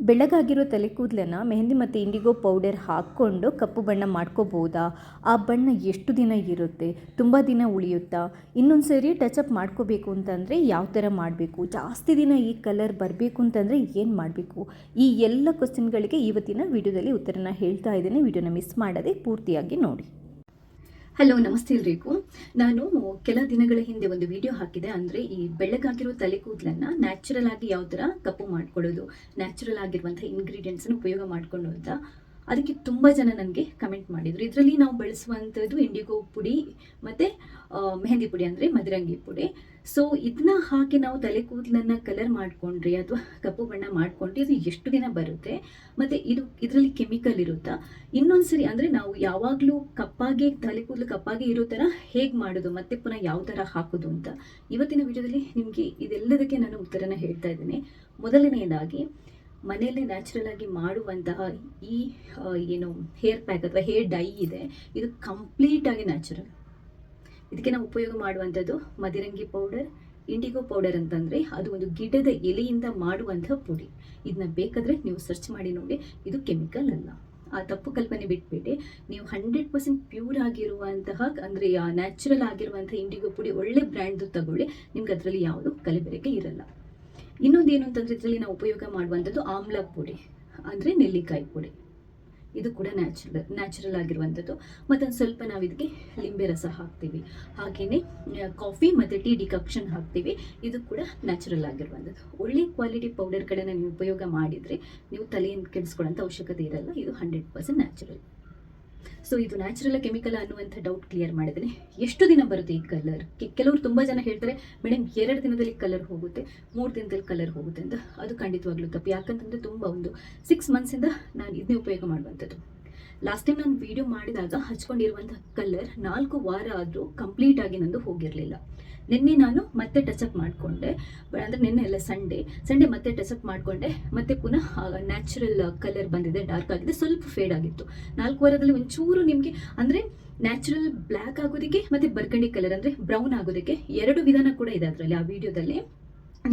ಬೆಳ್ಳಗಾಗಿರೋ ತಲೆ ಕೂದಲನ್ನು ಮೆಹಂದಿ ಮತ್ತು ಇಂಡಿಗೋ ಪೌಡರ್ ಹಾಕ್ಕೊಂಡು ಕಪ್ಪು ಬಣ್ಣ ಮಾಡ್ಕೋಬೋದಾ? ಆ ಬಣ್ಣ ಎಷ್ಟು ದಿನ ಇರುತ್ತೆ? ತುಂಬ ದಿನ ಉಳಿಯುತ್ತಾ? ಇನ್ನೊಂದು ಸರಿ ಟಚಪ್ ಮಾಡ್ಕೋಬೇಕು ಅಂತಂದರೆ ಯಾವ ಥರ ಮಾಡಬೇಕು? ಜಾಸ್ತಿ ದಿನ ಈ ಕಲರ್ ಬರಬೇಕು ಅಂತಂದರೆ ಏನು ಮಾಡಬೇಕು? ಈ ಎಲ್ಲ ಕ್ವಶನ್ಗಳಿಗೆ ಇವತ್ತಿನ ವಿಡಿಯೋದಲ್ಲಿ ಉತ್ತರನ ಹೇಳ್ತಾ ಇದ್ದೇನೆ. ವಿಡಿಯೋನ ಮಿಸ್ ಮಾಡದೆ ಪೂರ್ತಿಯಾಗಿ ನೋಡಿ. ಹಲೋ ನಮಸ್ತೆ ಎಲ್ರಿಗೂ. ನಾನು ಕೆಲ ದಿನಗಳ ಹಿಂದೆ ಒಂದು ವಿಡಿಯೋ ಹಾಕಿದೆ. ಅಂದರೆ ಈ ಬೆಳ್ಳಗಾಗಿರೋ ತಲೆ ಕೂದಲನ್ನು ನ್ಯಾಚುರಲ್ ಆಗಿ ಯಾವ ಥರ ಕಪ್ಪು ಮಾಡ್ಕೊಳ್ಳೋದು ನ್ಯಾಚುರಲ್ ಆಗಿರುವಂಥ ಇಂಗ್ರೀಡಿಯೆಂಟ್ಸನ್ನು ಉಪಯೋಗ ಮಾಡಿಕೊಂಡು ಅಂತ ಅದಕ್ಕೆ ತುಂಬ ಜನ ನನಗೆ ಕಮೆಂಟ್ ಮಾಡಿದರು. ಇದರಲ್ಲಿ ನಾವು ಬಳಸುವಂಥದ್ದು ಇಂಡಿಗೋ ಪುಡಿ ಮತ್ತು ಮೆಹಂದಿ ಪುಡಿ ಅಂದರೆ ಮದರಂಗಿ ಪುಡಿ. ಸೊ ಇದನ್ನ ಹಾಕಿ ನಾವು ತಲೆ ಕೂದಲನ್ನು ಕಲರ್ ಮಾಡಿಕೊಂಡ್ರಿ ಅಥವಾ ಕಪ್ಪು ಬಣ್ಣ ಮಾಡಿಕೊಂಡ್ರಿ ಇದು ಎಷ್ಟು ದಿನ ಬರುತ್ತೆ? ಮತ್ತು ಇದು, ಇದರಲ್ಲಿ ಕೆಮಿಕಲ್ ಇರುತ್ತಾ? ಇನ್ನೊಂದು ಸರಿ ಅಂದರೆ ನಾವು ಯಾವಾಗಲೂ ಕಪ್ಪಾಗಿ, ತಲೆ ಕೂದಲು ಕಪ್ಪಾಗಿ ಇರೋ ಥರ ಹೇಗೆ ಮಾಡೋದು, ಮತ್ತೆ ಪುನಃ ಯಾವ ಥರ ಹಾಕೋದು ಅಂತ. ಇವತ್ತಿನ ವಿಡಿಯೋದಲ್ಲಿ ನಿಮಗೆ ಇದೆಲ್ಲದಕ್ಕೆ ನಾನು ಉತ್ತರನ ಹೇಳ್ತಾ ಇದ್ದೀನಿ. ಮೊದಲನೆಯದಾಗಿ ಮನೆಯಲ್ಲೇ ನ್ಯಾಚುರಲ್ ಆಗಿ ಮಾಡುವಂತಹ ಈ ಏನು ಹೇರ್ ಪ್ಯಾಕ್ ಅಥವಾ ಹೇರ್ ಡೈ ಇದೆ, ಇದು ಕಂಪ್ಲೀಟ್ ಆಗಿ ನ್ಯಾಚುರಲ್ ಇದಕ್ಕೆ ನಾವು ಉಪಯೋಗ ಮಾಡುವಂಥದ್ದು ಮದಿರಂಗಿ ಪೌಡರ್ ಇಂಡಿಗೋ ಪೌಡರ್ ಅಂತಂದರೆ ಅದು ಒಂದು ಗಿಡದ ಎಲೆಯಿಂದ ಮಾಡುವಂತಹ ಪುಡಿ. ಇದನ್ನ ಬೇಕಾದರೆ ನೀವು ಸರ್ಚ್ ಮಾಡಿ ನೋಡಿ, ಇದು ಕೆಮಿಕಲ್ ಅಲ್ಲ. ಆ ತಪ್ಪು ಕಲ್ಪನೆ ಬಿಟ್ಬಿಟ್ಟು ನೀವು ಹಂಡ್ರೆಡ್ ಪರ್ಸೆಂಟ್ ಪ್ಯೂರ್ ಆಗಿರುವಂತಹ, ಅಂದರೆ ನ್ಯಾಚುರಲ್ ಆಗಿರುವಂಥ ಇಂಡಿಗೋ ಪುಡಿ ಒಳ್ಳೆ ಬ್ರ್ಯಾಂಡ್ದು ತಗೊಳ್ಳಿ, ನಿಮ್ಗೆ ಅದರಲ್ಲಿ ಯಾವುದು ಕಲಬೆರಕೆ ಇರಲ್ಲ. ಇನ್ನೊಂದು ಏನು ಅಂತಂದ್ರೆ ಇದರಲ್ಲಿ ನಾವು ಉಪಯೋಗ ಮಾಡುವಂಥದ್ದು ಆಮ್ಲ ಪುಡಿ, ಅಂದರೆ ನೆಲ್ಲಿಕಾಯಿ ಪುಡಿ. ಇದು ಕೂಡ ನ್ಯಾಚುರಲ್ ನ್ಯಾಚುರಲ್ ಆಗಿರುವಂಥದ್ದು. ಮತ್ತೊಂದು ಸ್ವಲ್ಪ ನಾವು ಇದಕ್ಕೆ ಲಿಂಬೆ ರಸ ಹಾಕ್ತೀವಿ. ಹಾಗೆಯೇ ಕಾಫಿ ಮತ್ತು ಟೀ ಡಿಕಾಕ್ಷನ್ ಹಾಕ್ತೀವಿ. ಇದು ಕೂಡ ನ್ಯಾಚುರಲ್ ಆಗಿರುವಂಥದ್ದು. ಒಳ್ಳೆ ಕ್ವಾಲಿಟಿ ಪೌಡರ್ಗಳನ್ನು ನೀವು ಉಪಯೋಗ ಮಾಡಿದರೆ ನೀವು ತಲೆಯನ್ನು ಕೆಡಿಸ್ಕೊಳ್ಳೋಂಥ ಅವಶ್ಯಕತೆ ಇರಲ್ಲ. ಇದು ಹಂಡ್ರೆಡ್ ಪರ್ಸೆಂಟ್ ನ್ಯಾಚುರಲ್ ಸೊ ಇದು ನ್ಯಾಚುರಲ್ ಕೆಮಿಕಲ್ ಅನ್ನುವಂಥ ಡೌಟ್ ಕ್ಲಿಯರ್ ಮಾಡಿದ್ರೆ ಎಷ್ಟು ದಿನ ಬರುತ್ತೆ ಈ ಕಲರ್ ಕೆಲವರು ತುಂಬ ಜನ ಹೇಳ್ತಾರೆ ಮೇಡಮ್ ಎರಡು ದಿನದಲ್ಲಿ ಕಲರ್ ಹೋಗುತ್ತೆ, ಮೂರು ದಿನದಲ್ಲಿ ಕಲರ್ ಹೋಗುತ್ತೆ ಅಂತ. ಅದು ಖಂಡಿತವಾಗ್ಲೂ ತಪ್ಪು. ಯಾಕಂತಂದರೆ ತುಂಬ ಒಂದು ಸಿಕ್ಸ್ ಮಂತ್ಸಿಂದ ನಾನು ಇದನ್ನೇ ಉಪಯೋಗ ಮಾಡುವಂಥದ್ದು. ಲಾಸ್ಟ್ ಟೈಮ್ ನಾನು ವಿಡಿಯೋ ಮಾಡಿದಾಗ ಹಚ್ಕೊಂಡಿರುವಂಥ ಕಲರ್ ನಾಲ್ಕು ವಾರ ಆದರೂ ಕಂಪ್ಲೀಟ್ ಆಗಿ ನಂದು ಹೋಗಿರಲಿಲ್ಲ. ನಿನ್ನೆ ನಾನು ಮತ್ತೆ ಟಚಪ್ ಮಾಡಿಕೊಂಡೆ. ಅಂದರೆ ನಿನ್ನೆ ಎಲ್ಲ ಸಂಡೇ ಸಂಡೇ ಮತ್ತೆ ಟಚಪ್ ಮಾಡಿಕೊಂಡೆ. ಮತ್ತೆ ಪುನಃ ನ್ಯಾಚುರಲ್ ಕಲರ್ ಬಂದಿದೆ ಡಾರ್ಕ್ ಆಗಿದೆ, ಸ್ವಲ್ಪ ಫೇಡ್ ಆಗಿತ್ತು. ನಾಲ್ಕು ವಾರದಲ್ಲಿ ಒಂಚೂರು ನಿಮಗೆ, ಅಂದರೆ ನ್ಯಾಚುರಲ್ ಬ್ಲ್ಯಾಕ್ ಆಗೋದಕ್ಕೆ ಮತ್ತು ಬರ್ಕಂಡಿ ಕಲರ್ ಅಂದರೆ ಬ್ರೌನ್ ಆಗೋದಕ್ಕೆ ಎರಡು ವಿಧಾನ ಕೂಡ ಇದೆ ಅದರಲ್ಲಿ ಆ ವಿಡಿಯೋದಲ್ಲಿ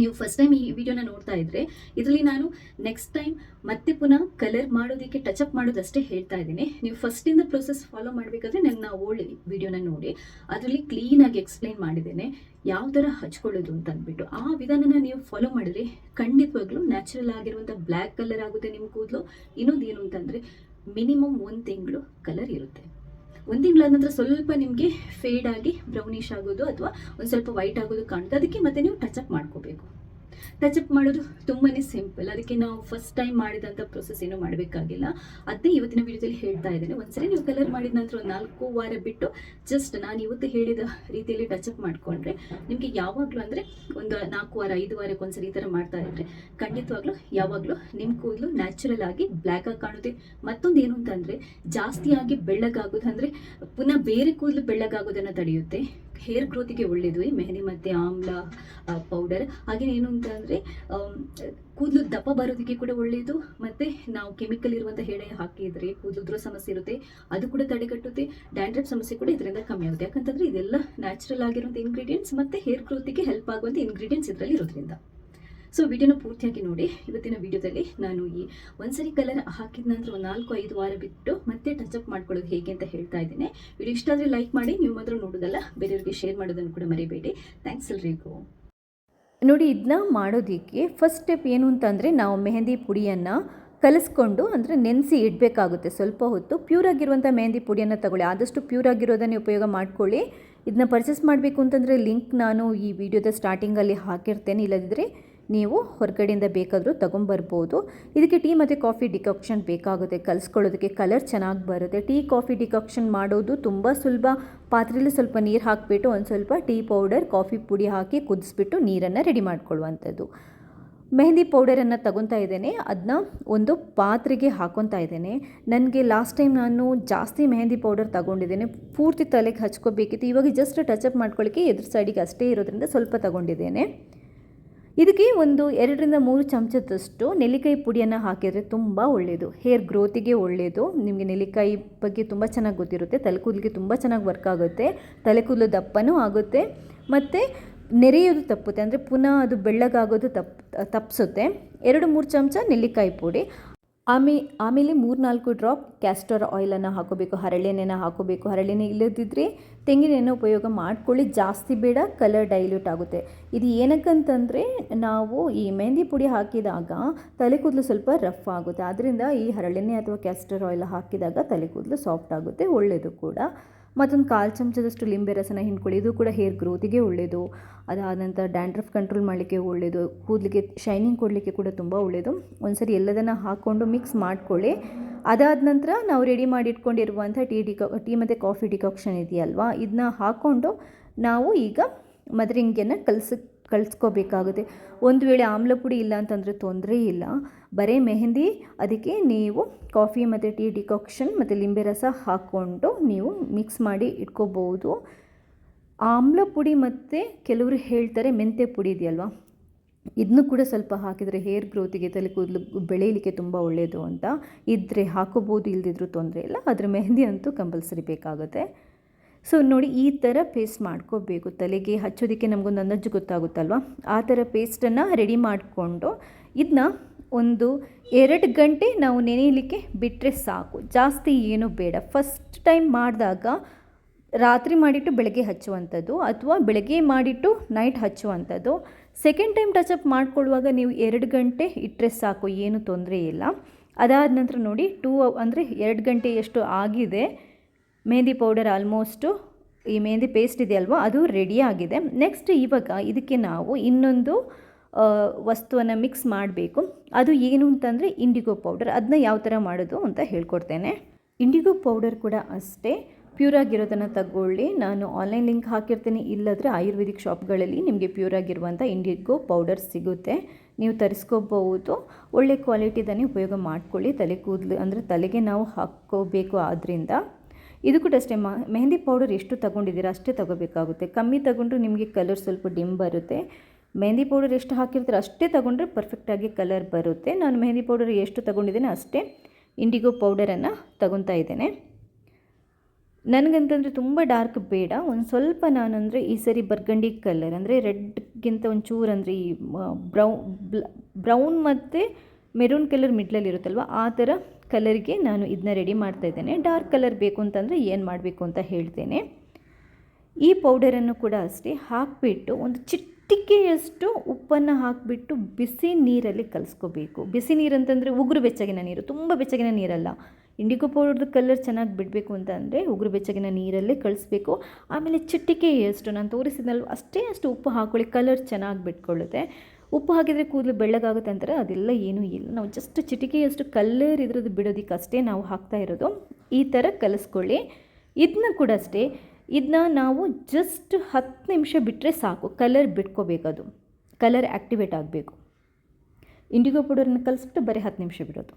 ನೀವು ಫಸ್ಟ್ ಟೈಮ್ ಈ ವಿಡಿಯೋನ ನೋಡ್ತಾ ಇದ್ರೆ, ಇದರಲ್ಲಿ ನಾನು ನೆಕ್ಸ್ಟ್ ಟೈಮ್ ಮತ್ತೆ ಪುನಃ ಕಲರ್ ಮಾಡೋದಕ್ಕೆ ಟಚಪ್ ಮಾಡೋದಷ್ಟೇ ಹೇಳ್ತಾ ಇದ್ದೀನಿ. ನೀವು ಫಸ್ಟಿಂದ ಪ್ರೊಸೆಸ್ ಫಾಲೋ ಮಾಡಬೇಕಾದ್ರೆ ನನ್ನ ಓಲ್ಡ್ ವಿಡಿಯೋನ ನೋಡಿ, ಅದರಲ್ಲಿ ಕ್ಲೀನಾಗಿ ಎಕ್ಸ್ಪ್ಲೈನ್ ಮಾಡಿದ್ದೇನೆ, ಯಾವ ಥರ ಹಚ್ಕೊಳ್ಳೋದು ಅಂತ ಅಂದ್ಬಿಟ್ಟು. ಆ ವಿಧಾನನ ನೀವು ಫಾಲೋ ಮಾಡಿದ್ರೆ ಖಂಡಿತವಾಗ್ಲೂ ನ್ಯಾಚುರಲ್ ಆಗಿರುವಂಥ ಬ್ಲ್ಯಾಕ್ ಕಲರ್ ಆಗುತ್ತೆ ನಿಮ್ಮ ಕೂದಲು. ಇನ್ನೊಂದು ಏನು ಅಂತಂದರೆ ಮಿನಿಮಮ್ ಒಂದು ತಿಂಗಳು ಕಲರ್ ಇರುತ್ತೆ. ಒಂದು ತಿಂಗಳಾದ ನಂತರ ಸ್ವಲ್ಪ ನಿಮಗೆ ಫೇಡ್ ಆಗಿ ಬ್ರೌನಿಶ್ ಆಗೋದು ಅಥವಾ ಒಂದು ಸ್ವಲ್ಪ ವೈಟ್ ಆಗೋದು ಕಾಣುತ್ತೆ ಅದಕ್ಕೆ ಮತ್ತೆ ನೀವು ಟಚ್ ಅಪ್ ಮಾಡ್ಕೋಬೇಕು. ಟಚಪ್ ಮಾಡೋದು ತುಂಬಾ ಸಿಂಪಲ್ ಅದಕ್ಕೆ ನಾವು ಫಸ್ಟ್ ಟೈಮ್ ಮಾಡಿದಂತ ಪ್ರೊಸೆಸ್ ಏನೂ ಮಾಡಬೇಕಾಗಿಲ್ಲ. ಅದೇ ಇವತ್ತಿನ ವಿಡಿಯೋದಲ್ಲಿ ಹೇಳ್ತಾ ಇದ್ದೇನೆ. ಒಂದ್ಸರಿ ನೀವು ಕಲರ್ ಮಾಡಿದ ನಂತರ ಒಂದು ನಾಲ್ಕು ವಾರ ಬಿಟ್ಟು ಜಸ್ಟ್ ನಾನು ಇವತ್ತು ಹೇಳಿದ ರೀತಿಯಲ್ಲಿ ಟಚಪ್ ಮಾಡಿಕೊಂಡ್ರೆ ನಿಮಗೆ ಯಾವಾಗಲೂ ಅಂದರೆ ಒಂದು ನಾಲ್ಕು ವಾರ, ಐದು ವಾರಕ್ಕೆ ಒಂದ್ಸರಿ ಈ ಥರ ಮಾಡ್ತಾ ಇದ್ರೆ ಖಂಡಿತವಾಗ್ಲೂ ಯಾವಾಗಲೂ ನಿಮ್ಮ ಕೂದಲು ನ್ಯಾಚುರಲ್ ಆಗಿ ಬ್ಲ್ಯಾಕ್ ಆಗಿ ಕಾಣುತ್ತೆ. ಮತ್ತೊಂದು ಏನು ಅಂತಂದರೆ ಜಾಸ್ತಿಯಾಗಿ ಬೆಳ್ಳಗಾಗೋದು ಅಂದರೆ ಪುನಃ ಬೇರೆ ಕೂದಲು ಬೆಳ್ಳಗಾಗೋದನ್ನು ತಡೆಯುತ್ತೆ. ಹೇರ್ ಗ್ರೋತಿಗೆ ಒಳ್ಳೆಯದು ಈ ಮೆಹಂದಿ ಮತ್ತು ಆಮ್ಲ ಪೌಡರ್ ಹಾಗೆ ಏನು ಅಂತ ಅಂದರೆ ಕೂದಲು ದಪ್ಪ ಬರೋದಕ್ಕೆ ಕೂಡ ಒಳ್ಳೆಯದು ಮತ್ತು ನಾವು ಕೆಮಿಕಲ್ ಇರುವಂಥ ಹೇಳೆ ಹಾಕಿದರೆ ಕೂದಲು ಉದುರೋ ಸಮಸ್ಯೆ ಇರುತ್ತೆ, ಅದು ಕೂಡ ತಡೆಗಟ್ಟುತ್ತೆ ಡ್ಯಾಂಡ್ರಫ್ ಸಮಸ್ಯೆ ಕೂಡ ಇದರಿಂದ ಕಮ್ಮಿ ಆಗುತ್ತೆ. ಯಾಕಂತಂದರೆ ಇದೆಲ್ಲ ನ್ಯಾಚುರಲ್ ಆಗಿರುವಂಥ ಇಂಗ್ರೀಡಿಯೆಂಟ್ಸ್ ಮತ್ತು ಹೇರ್ ಗ್ರೋತಿಗೆ ಹೆಲ್ಪ್ ಆಗುವಂಥ ಇಂಗ್ರೀಡಿಯೆಂಟ್ಸ್ ಇದರಲ್ಲಿ ಇರೋದ್ರಿಂದ ಸೊ ವಿಡಿಯೋನ ಪೂರ್ತಿಯಾಗಿ ನೋಡಿ. ಇವತ್ತಿನ ವಿಡಿಯೋದಲ್ಲಿ ನಾನು ಈ ಒಂದ್ಸರಿ ಕಲರ್ ಹಾಕಿದ ನಂತರ ಒಂದು ನಾಲ್ಕು, ಐದು ವಾರ ಬಿಟ್ಟು ಮತ್ತೆ ಟಚಪ್ ಮಾಡ್ಕೊಳ್ಳೋದು ಹೇಗೆ ಅಂತ ಹೇಳ್ತಾ ಇದ್ದೀನಿ. ವಿಡಿಯೋ ಇಷ್ಟ ಆದರೆ ಲೈಕ್ ಮಾಡಿ, ನೀವು ಮಾತ್ರ ನೋಡೋದಲ್ಲ, ಬೇರೆಯವರಿಗೆ ಶೇರ್ ಮಾಡೋದನ್ನು ಕೂಡ ಮರಿಬೇಡಿ. ಥ್ಯಾಂಕ್ಸ್ ಎಲ್ರಿಗೂ. ನೋಡಿ ಇದನ್ನ ಮಾಡೋದಕ್ಕೆ ಫಸ್ಟ್ ಸ್ಟೆಪ್ ಏನು ಅಂತಂದರೆ ನಾವು ಮೆಹಂದಿ ಪುಡಿಯನ್ನು ಕಲಿಸ್ಕೊಂಡು, ಅಂದರೆ ನೆನೆಸಿ ಇಡಬೇಕಾಗುತ್ತೆ. ಸ್ವಲ್ಪ ಹೊತ್ತು ಪ್ಯೂರ್ ಆಗಿರುವಂಥ ಮೆಹಂದಿ ಪುಡಿಯನ್ನು ತಗೊಳ್ಳಿ. ಆದಷ್ಟು ಪ್ಯೂರ್ ಆಗಿರೋದನ್ನೇ ಉಪಯೋಗ ಮಾಡ್ಕೊಳ್ಳಿ. ಇದನ್ನ ಪರ್ಚೇಸ್ ಮಾಡಬೇಕು ಅಂತಂದರೆ ಲಿಂಕ್ ನಾನು ಈ ವಿಡಿಯೋದ ಸ್ಟಾರ್ಟಿಂಗಲ್ಲಿ ಹಾಕಿರ್ತೇನೆ. ಇಲ್ಲದಿದ್ದರೆ ನೀವು ಹೊರಗಡೆಯಿಂದ ಬೇಕಾದರೂ ತೊಗೊಂಬರ್ಬೋದು. ಇದಕ್ಕೆ ಟೀ ಮತ್ತು ಕಾಫಿ ಡಿಕಾಕ್ಷನ್ ಬೇಕಾಗುತ್ತೆ. ಕಲಿಸ್ಕೊಳ್ಳೋದಕ್ಕೆ ಕಲರ್ ಚೆನ್ನಾಗಿ ಬರುತ್ತೆ. ಟೀ, ಕಾಫಿ ಡಿಕಾಕ್ಷನ್ ಮಾಡೋದು ತುಂಬ ಸುಲಭ. ಪಾತ್ರೆಯಲ್ಲಿ ಸ್ವಲ್ಪ ನೀರು ಹಾಕಿಬಿಟ್ಟು ಒಂದು ಸ್ವಲ್ಪ ಟೀ ಪೌಡರ್, ಕಾಫಿ ಪುಡಿ ಹಾಕಿ ಕುದಿಸ್ಬಿಟ್ಟು ನೀರನ್ನು ರೆಡಿ ಮಾಡ್ಕೊಳ್ಳುವಂಥದ್ದು. ಮೆಹಂದಿ ಪೌಡರನ್ನು ತಗೊತಾ ಇದ್ದೇನೆ. ಅದನ್ನ ಒಂದು ಪಾತ್ರೆಗೆ ಹಾಕೊತಾ ಇದ್ದೇನೆ. ನನಗೆ ಲಾಸ್ಟ್ ಟೈಮ್ ನಾನು ಜಾಸ್ತಿ ಮೆಹಂದಿ ಪೌಡರ್ ತಗೊಂಡಿದ್ದೇನೆ. ಪೂರ್ತಿ ತಲೆಗೆ ಹಚ್ಕೋಬೇಕಿತ್ತು. ಇವಾಗ ಜಸ್ಟ್ ಟಚ್ ಅಪ್ ಮಾಡ್ಕೊಳ್ಳಿಕ್ಕೆ ಎದುರು ಸೈಡಿಗೆ ಅಷ್ಟೇ ಇರೋದ್ರಿಂದ ಸ್ವಲ್ಪ ತಗೊಂಡಿದ್ದೇನೆ. ಇದಕ್ಕೆ ಒಂದು ಎರಡರಿಂದ ಮೂರು ಚಮಚದಷ್ಟು ನೆಲ್ಲಿಕಾಯಿ ಪುಡಿಯನ್ನು ಹಾಕಿದರೆ ತುಂಬ ಒಳ್ಳೆಯದು ಹೇರ್ ಗ್ರೋತಿಗೆ ಒಳ್ಳೆಯದು ನಿಮಗೆ ನೆಲ್ಲಿಕಾಯಿ ಬಗ್ಗೆ ತುಂಬ ಚೆನ್ನಾಗಿ ಗೊತ್ತಿರುತ್ತೆ. ತಲೆ ಕೂದಲಿಗೆ ತುಂಬ ಚೆನ್ನಾಗಿ ವರ್ಕ್ ಆಗುತ್ತೆ. ತಲೆ ಕೂದಲು ದಪ್ಪನೂ ಆಗುತ್ತೆ. ಮತ್ತು ನೆರೆಯೋದು ತಪ್ಪುತ್ತೆ. ಅಂದರೆ ಪುನಃ ಅದು ಬೆಳ್ಳಗಾಗೋದು ತಪ್ ತಪ್ಪಿಸುತ್ತೆ ಎರಡು ಮೂರು ಚಮಚ ನೆಲ್ಲಿಕಾಯಿ ಪುಡಿ. ಆಮೇ, ಆಮೇಲೆ ಮೂರು ನಾಲ್ಕು ಡ್ರಾಪ್ ಕ್ಯಾಸ್ಟರ್ ಆಯಿಲನ್ನು ಹಾಕೋಬೇಕು, ಹರಳೆಣ್ಣೆನ ಹಾಕೋಬೇಕು. ಹರಳೆಣ್ಣೆ ಇಲ್ಲದಿದ್ದರೆ ತೆಂಗಿನೆಣ್ಣೆ ಉಪಯೋಗ ಮಾಡ್ಕೊಳ್ಳಿ. ಜಾಸ್ತಿ ಬೇಡ ಕಲರ್ ಡೈಲ್ಯೂಟ್ ಆಗುತ್ತೆ. ಇದು ಏನಕ್ಕಂತಂದರೆ ನಾವು ಈ ಮೆಹಂದಿ ಪುಡಿ ಹಾಕಿದಾಗ ತಲೆ ಕೂದಲು ಸ್ವಲ್ಪ ರಫ್ ಆಗುತ್ತೆ. ಆದ್ದರಿಂದ ಈ ಹರಳೆಣ್ಣೆ ಅಥವಾ ಕ್ಯಾಸ್ಟರ್ ಆಯಿಲ್ ಹಾಕಿದಾಗ ತಲೆ ಕೂದಲು ಸಾಫ್ಟ್ ಆಗುತ್ತೆ ಒಳ್ಳೆಯದು ಕೂಡ. ಮತ್ತೊಂದು ಕಾಲು ಚಮಚದಷ್ಟು ಲಿಂಬೆ ರಸನ ಹಿಂಡ್ಕೊಳ್ಳಿ. ಇದು ಕೂಡ ಹೇರ್ ಗ್ರೋತಿಗೆ ಒಳ್ಳೆಯದು ಅದಾದ ನಂತರ ಡ್ಯಾಂಡ್ರಫ್ ಕಂಟ್ರೋಲ್ ಮಾಡಲಿಕ್ಕೆ ಒಳ್ಳೆಯದು ಕೂದಲಿಗೆ ಶೈನಿಂಗ್ ಕೊಡಲಿಕ್ಕೆ ಕೂಡ ತುಂಬ ಒಳ್ಳೆಯದು ಒಂದ್ಸರಿ ಎಲ್ಲದನ್ನು ಹಾಕ್ಕೊಂಡು ಮಿಕ್ಸ್ ಮಾಡ್ಕೊಳ್ಳಿ. ಅದಾದ ನಂತರ ನಾವು ರೆಡಿ ಮಾಡಿ ಇಟ್ಕೊಂಡಿರುವಂಥ ಟೀ ಡಿಕಾ, ಟೀ ಮತ್ತು ಕಾಫಿ ಡಿಕಾಕ್ಷನ್ ಇದೆಯಲ್ವಾ? ಇದನ್ನ ಹಾಕ್ಕೊಂಡು ನಾವು ಈಗ ಮದರಿಂಗಿಯನ್ನು ಕಲಸಿ ಕಳಿಸ್ಕೋಬೇಕಾಗುತ್ತೆ. ಒಂದು ವೇಳೆ ಆಮ್ಲ ಪುಡಿ ಇಲ್ಲ ಅಂತಂದರೆ ತೊಂದರೆ ಇಲ್ಲ. ಬರೀ ಮೆಹಂದಿ, ಅದಕ್ಕೆ ನೀವು ಕಾಫಿ ಮತ್ತು ಟೀ ಡಿಕಾಕ್ಷನ್ ಮತ್ತು ಲಿಂಬೆ ರಸ ಹಾಕ್ಕೊಂಡು ನೀವು ಮಿಕ್ಸ್ ಮಾಡಿ ಇಟ್ಕೋಬೋದು. ಆಮ್ಲ ಪುಡಿ ಮತ್ತು ಕೆಲವರು ಹೇಳ್ತಾರೆ ಮೆಂತೆ ಪುಡಿ ಇದೆಯಲ್ವಾ? ಇದನ್ನು ಕೂಡ ಸ್ವಲ್ಪ ಹಾಕಿದರೆ ಹೇರ್ ಗ್ರೋತಿಗೆ ತಲೆ ಕೂದಲು ಬೆಳೆಯಲಿಕ್ಕೆ ತುಂಬ ಒಳ್ಳೆಯದು ಅಂತ. ಇದ್ದರೆ ಹಾಕೋಬೋದು ಇಲ್ಲದಿದ್ರೂ ತೊಂದರೆ ಇಲ್ಲ. ಆದರೆ ಮೆಹಂದಿ ಅಂತೂ ಕಂಪಲ್ಸರಿ ಬೇಕಾಗುತ್ತೆ. ಸೊ ನೋಡಿ, ಈ ಥರ ಪೇಸ್ಟ್ ಮಾಡ್ಕೋಬೇಕು. ತಲೆಗೆ ಹಚ್ಚೋದಕ್ಕೆ ನಮಗೊಂದು ಅಂದಾಜು ಗೊತ್ತಾಗುತ್ತಲ್ವ? ಆ ಥರ ಪೇಸ್ಟನ್ನು ರೆಡಿ ಮಾಡಿಕೊಂಡು ಇದನ್ನ ಒಂದು ಎರಡು ಗಂಟೆ ನಾವು ನೆನೆಯಲಿಕ್ಕೆ ಬಿಟ್ಟರೆ ಸಾಕು. ಜಾಸ್ತಿ ಏನೂ ಬೇಡ. ಫಸ್ಟ್ ಟೈಮ್ ಮಾಡಿದಾಗ ರಾತ್ರಿ ಮಾಡಿಟ್ಟು ಬೆಳಗ್ಗೆ ಹಚ್ಚುವಂಥದ್ದು ಅಥವಾ ಬೆಳಗ್ಗೆ ಮಾಡಿಟ್ಟು ನೈಟ್ ಹಚ್ಚುವಂಥದ್ದು. ಸೆಕೆಂಡ್ ಟೈಮ್ ಟಚಪ್ ಮಾಡ್ಕೊಳ್ಳುವಾಗ ನೀವು ಎರಡು ಗಂಟೆ ಇಟ್ಟರೆ ಸಾಕು, ಏನು ತೊಂದರೆ ಇಲ್ಲ. ಅದಾದ ನಂತರ ನೋಡಿ ಟೂ ಅಂದರೆ ಎರಡು ಗಂಟೆಯಷ್ಟು ಆಗಿದೆ. ಮೆಹಂದಿ ಪೌಡರ್ ಆಲ್ಮೋಸ್ಟು ಈ ಮೆಹಂದಿ ಪೇಸ್ಟ್ ಇದೆಯಲ್ವ ಅದು ರೆಡಿ ಆಗಿದೆ. ನೆಕ್ಸ್ಟ್ ಇವಾಗ ಇದಕ್ಕೆ ನಾವು ಇನ್ನೊಂದು ವಸ್ತುವನ್ನು ಮಿಕ್ಸ್ ಮಾಡಬೇಕು. ಅದು ಏನು ಅಂತಂದರೆ ಇಂಡಿಗೋ ಪೌಡರ್ ಅದನ್ನ ಯಾವ ಥರ ಮಾಡೋದು ಅಂತ ಹೇಳ್ಕೊಡ್ತೇನೆ. ಇಂಡಿಗೋ ಪೌಡರ್ ಕೂಡ ಅಷ್ಟೇ. ಪ್ಯೂರ್ ಆಗಿರೋದನ್ನು ತಗೊಳ್ಳಿ. ನಾನು ಆನ್ಲೈನ್ ಲಿಂಕ್ ಹಾಕಿರ್ತೀನಿ. ಇಲ್ಲದ್ರೆ ಆಯುರ್ವೇದಿಕ್ ಶಾಪ್ಗಳಲ್ಲಿ ನಿಮಗೆ ಪ್ಯೂರ್ ಆಗಿರುವಂಥ ಇಂಡಿಗೋ ಪೌಡರ್ ಸಿಗುತ್ತೆ. ನೀವು ತರಿಸ್ಕೋಬಹುದು. ಒಳ್ಳೆ ಕ್ವಾಲಿಟಿದನ್ನೇ ಉಪಯೋಗ ಮಾಡ್ಕೊಳ್ಳಿ. ತಲೆ ಕೂದಲು ಅಂದರೆ ತಲೆಗೆ ನಾವು ಹಾಕ್ಕೋಬೇಕು ಆದ್ದರಿಂದ ಇದು ಕೂಡ ಅಷ್ಟೇ ಮೆಹಂದಿ ಪೌಡರ್ ಎಷ್ಟು ತಗೊಂಡಿದ್ದೀರಾ ಅಷ್ಟೇ ತಗೋಬೇಕಾಗುತ್ತೆ. ಕಮ್ಮಿ ತಗೊಂಡ್ರೆ ನಿಮಗೆ ಕಲರ್ ಸ್ವಲ್ಪ ಡಿಮ್ ಬರುತ್ತೆ. ಮೆಹಂದಿ ಪೌಡರ್ ಎಷ್ಟು ಹಾಕಿರ್ತೀರ ಅಷ್ಟೇ ತಗೊಂಡ್ರೆ ಪರ್ಫೆಕ್ಟಾಗಿ ಕಲರ್ ಬರುತ್ತೆ. ನಾನು ಮೆಹಂದಿ ಪೌಡರ್ ಎಷ್ಟು ತಗೊಂಡಿದ್ದೇನೆ ಅಷ್ಟೇ ಇಂಡಿಗೋ ಪೌಡರನ್ನು ತಗೊತಾ ಇದ್ದೇನೆ. ನನಗಂತಂದರೆ ತುಂಬ ಡಾರ್ಕ್ ಬೇಡ. ಒಂದು ಸ್ವಲ್ಪ ನಾನಂದರೆ ಈ ಸರಿ ಬರ್ಗಂಡಿ ಕಲರ್ ಅಂದರೆ ರೆಡ್ಗಿಂತ ಒಂಚೂರು ಅಂದರೆ ಈ ಬ್ರೌನ್ ಬ್ರೌನ್ ಮತ್ತು ಮೆರೂನ್ ಕಲರ್ ಮಿಡ್ಲಲ್ಲಿ ಇರುತ್ತಲ್ವ, ಆ ಥರ ಕಲರ್ಗೆ ನಾನು ಇದನ್ನ ರೆಡಿ ಮಾಡ್ತಾ ಇದ್ದೇನೆ. ಡಾರ್ಕ್ ಕಲರ್ ಬೇಕು ಅಂತಂದರೆ ಏನು ಮಾಡಬೇಕು ಅಂತ ಹೇಳ್ತೇನೆ. ಈ ಪೌಡರನ್ನು ಕೂಡ ಅಷ್ಟೇ ಹಾಕಿಬಿಟ್ಟು ಒಂದು ಚಿಟ್ಟಿಕೆಯಷ್ಟು ಉಪ್ಪನ್ನು ಹಾಕಿಬಿಟ್ಟು ಬಿಸಿ ನೀರಲ್ಲಿ ಕಲಿಸ್ಕೋಬೇಕು. ಬಿಸಿ ನೀರು ಅಂತಂದರೆ ಉಗುರು ಬೆಚ್ಚಗಿನ ನೀರು, ತುಂಬ ಬೆಚ್ಚಗಿನ ನೀರಲ್ಲ. ಇಂಡಿಗೋ ಪೌಡರ್ದು ಕಲರ್ ಚೆನ್ನಾಗಿ ಬಿಡಬೇಕು ಅಂತ ಅಂದರೆ ಉಗುರು ಬೆಚ್ಚಗಿನ ನೀರಲ್ಲೇ ಕಳಿಸ್ಬೇಕು ಆಮೇಲೆ ಚಿಟ್ಟಿಕೆ ಎಷ್ಟು ನಾನು ತೋರಿಸಿದ್ನಲ್ವ, ಅಷ್ಟೇ ಅಷ್ಟು ಉಪ್ಪು ಹಾಕೊಳ್ಳಿ, ಕಲರ್ ಚೆನ್ನಾಗಿ ಬಿಟ್ಕೊಳ್ಳುತ್ತೆ. ಉಪ್ಪು ಹಾಕಿದರೆ ಕೂದಲು ಬೆಳ್ಳಗಾಗುತ್ತೆ ಅಂತಾರೆ, ಅದೆಲ್ಲ ಏನೂ ಇಲ್ಲ. ನಾವು ಜಸ್ಟ್ ಚಿಟಿಕೆಯಷ್ಟು ಕಲ್ಲರ್ ಇದ್ರದ್ದು ಬಿಡೋದಕ್ಕೆ ಅಷ್ಟೇ ನಾವು ಹಾಕ್ತಾ ಇರೋದು. ಈ ಥರ ಕಲಿಸ್ಕೊಳ್ಳಿ. ಇದನ್ನ ಕೂಡ ಅಷ್ಟೇ. ಇದನ್ನ ನಾವು ಜಸ್ಟ್ ಹತ್ತು ನಿಮಿಷ ಬಿಟ್ಟರೆ ಸಾಕು. ಕಲರ್ ಬಿಟ್ಕೋಬೇಕದು ಕಲರ್ ಆ್ಯಕ್ಟಿವೇಟ್ ಆಗಬೇಕು. ಇಂಡಿಗೋ ಪೌಡರನ್ನು ಕಲಿಸ್ಬಿಟ್ಟು ಬರೀ ಹತ್ತು ನಿಮಿಷ ಬಿಡೋದು.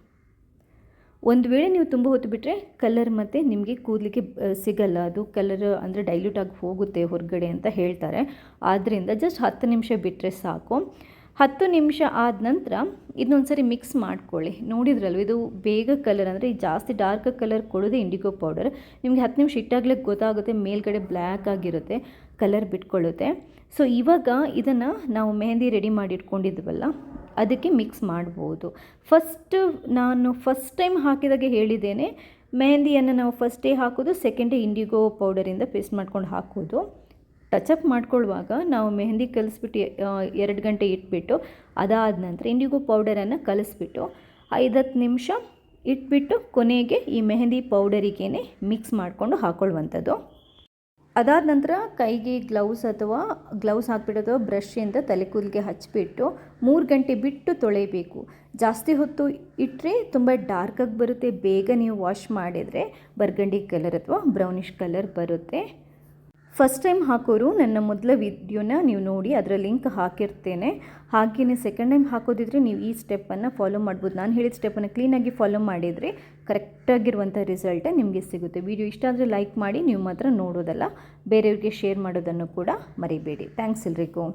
ಒಂದು ವೇಳೆ ನೀವು ತುಂಬ ಹೊತ್ತು ಬಿಟ್ಟರೆ ಕಲರ್ ಮತ್ತು ನಿಮಗೆ ಕೂದಲಿಗೆ ಸಿಗಲ್ಲ. ಅದು ಕಲರ್ ಅಂದರೆ ಡೈಲ್ಯೂಟ್ ಆಗಿ ಹೋಗುತ್ತೆ ಹೊರಗಡೆ ಅಂತ ಹೇಳ್ತಾರೆ. ಆದ್ದರಿಂದ ಜಸ್ಟ್ ಹತ್ತು ನಿಮಿಷ ಬಿಟ್ಟರೆ ಸಾಕು. ಹತ್ತು ನಿಮಿಷ ಆದ ನಂತರ ಇದನ್ನೊಂದು ಸರಿ ಮಿಕ್ಸ್ ಮಾಡ್ಕೊಳ್ಳಿ. ನೋಡಿದ್ರಲ್ವ, ಇದು ಬೇಗ ಕಲರ್ ಅಂದರೆ ಜಾಸ್ತಿ ಡಾರ್ಕ್ ಕಲರ್ ಕೊಡೋದೇ ಇಂಡಿಗೋ ಪೌಡರ್ ನಿಮಗೆ ಹತ್ತು ನಿಮಿಷ ಇಟ್ಟಾಗಲೇ ಗೊತ್ತಾಗುತ್ತೆ, ಮೇಲ್ಗಡೆ ಬ್ಲ್ಯಾಕ್ ಆಗಿರುತ್ತೆ ಕಲರ್ ಬಿಟ್ಕೊಳ್ಳುತ್ತೆ. ಸೊ ಇವಾಗ ಇದನ್ನು ನಾವು ಮೆಹಂದಿ ರೆಡಿ ಮಾಡಿ ಇಟ್ಕೊಂಡಿದ್ವಲ್ಲ, ಅದಕ್ಕೆ ಮಿಕ್ಸ್ ಮಾಡ್ಬೋದು. ಫಸ್ಟ್ ನಾನು ಫಸ್ಟ್ ಟೈಮ್ ಹಾಕಿದಾಗೆ ಹೇಳಿದ್ದೇನೆ, ಮೆಹಂದಿಯನ್ನು ನಾವು ಫಸ್ಟೇ ಹಾಕೋದು ಸೆಕೆಂಡೇ ಇಂಡಿಗೋ ಪೌಡರಿಂದ ಪೇಸ್ಟ್ ಮಾಡ್ಕೊಂಡು ಹಾಕೋದು. ಟಚಪ್ ಮಾಡ್ಕೊಳ್ಳುವಾಗ ನಾವು ಮೆಹಂದಿ ಕಲಿಸ್ಬಿಟ್ಟು ಎರಡು ಗಂಟೆ ಇಟ್ಬಿಟ್ಟು, ಅದಾದ ನಂತರ ಇಂಡಿಗೋ ಪೌಡರನ್ನು ಕಲಿಸ್ಬಿಟ್ಟು ಐದತ್ತು ನಿಮಿಷ ಇಟ್ಬಿಟ್ಟು ಕೊನೆಗೆ ಈ ಮೆಹಂದಿ ಪೌಡರಿಗೇ ಮಿಕ್ಸ್ ಮಾಡಿಕೊಂಡು ಹಾಕ್ಕೊಳ್ಳುವಂಥದ್ದು ಅದಾದ ನಂತರ ಕೈಗೆ ಗ್ಲೌಸ್ ಅಥವಾ ಗ್ಲೌಸ್ ಹಾಕ್ಬಿಟ್ಟು ಅಥವಾ ಬ್ರಷಿಂದ ತಲೆ ಕೂದಲಿಗೆ ಹಚ್ಚಿಬಿಟ್ಟು ಮೂರು ಗಂಟೆ ಬಿಟ್ಟು ತೊಳೆಯಬೇಕು. ಜಾಸ್ತಿ ಹೊತ್ತು ಇಟ್ಟರೆ ತುಂಬ ಡಾರ್ಕಾಗಿ ಬರುತ್ತೆ. ಬೇಗ ನೀವು ವಾಶ್ ಮಾಡಿದರೆ, ಬರ್ಗಂಡಿ ಕಲರ್ ಅಥವಾ ಬ್ರೌನಿಷ್ ಕಲರ್ ಬರುತ್ತೆ. ಫಸ್ಟ್ ಟೈಮ್ ಹಾಕೋರು ನನ್ನ ಮೊದಲ ವಿಡಿಯೋನ ನೀವು ನೋಡಿ, ಅದರ ಲಿಂಕ್ ಹಾಕಿರ್ತೇನೆ. ಹಾಗೆಯೇ ಸೆಕೆಂಡ್ ಟೈಮ್ ಹಾಕೋದಿದ್ರೆ ನೀವು ಈ ಸ್ಟೆಪ್ಪನ್ನು ಫಾಲೋ ಮಾಡ್ಬೋದು. ನಾನು ಹೇಳಿದ ಸ್ಟೆಪ್ಪನ್ನು ಕ್ಲೀನಾಗಿ ಫಾಲೋ ಮಾಡಿದರೆ ಕರೆಕ್ಟಾಗಿರುವಂಥ ರಿಸಲ್ಟ್ ನಿಮಗೆ ಸಿಗುತ್ತೆ. ವಿಡಿಯೋ ಇಷ್ಟ ಆದರೆ ಲೈಕ್ ಮಾಡಿ, ನೀವು ಮಾತ್ರ ನೋಡೋದಲ್ಲ. ಬೇರೆಯವ್ರಿಗೆ ಶೇರ್ ಮಾಡೋದನ್ನು ಕೂಡ ಮರಿಬೇಡಿ. ಥ್ಯಾಂಕ್ಸ್ ಎಲ್ರಿಗೂ.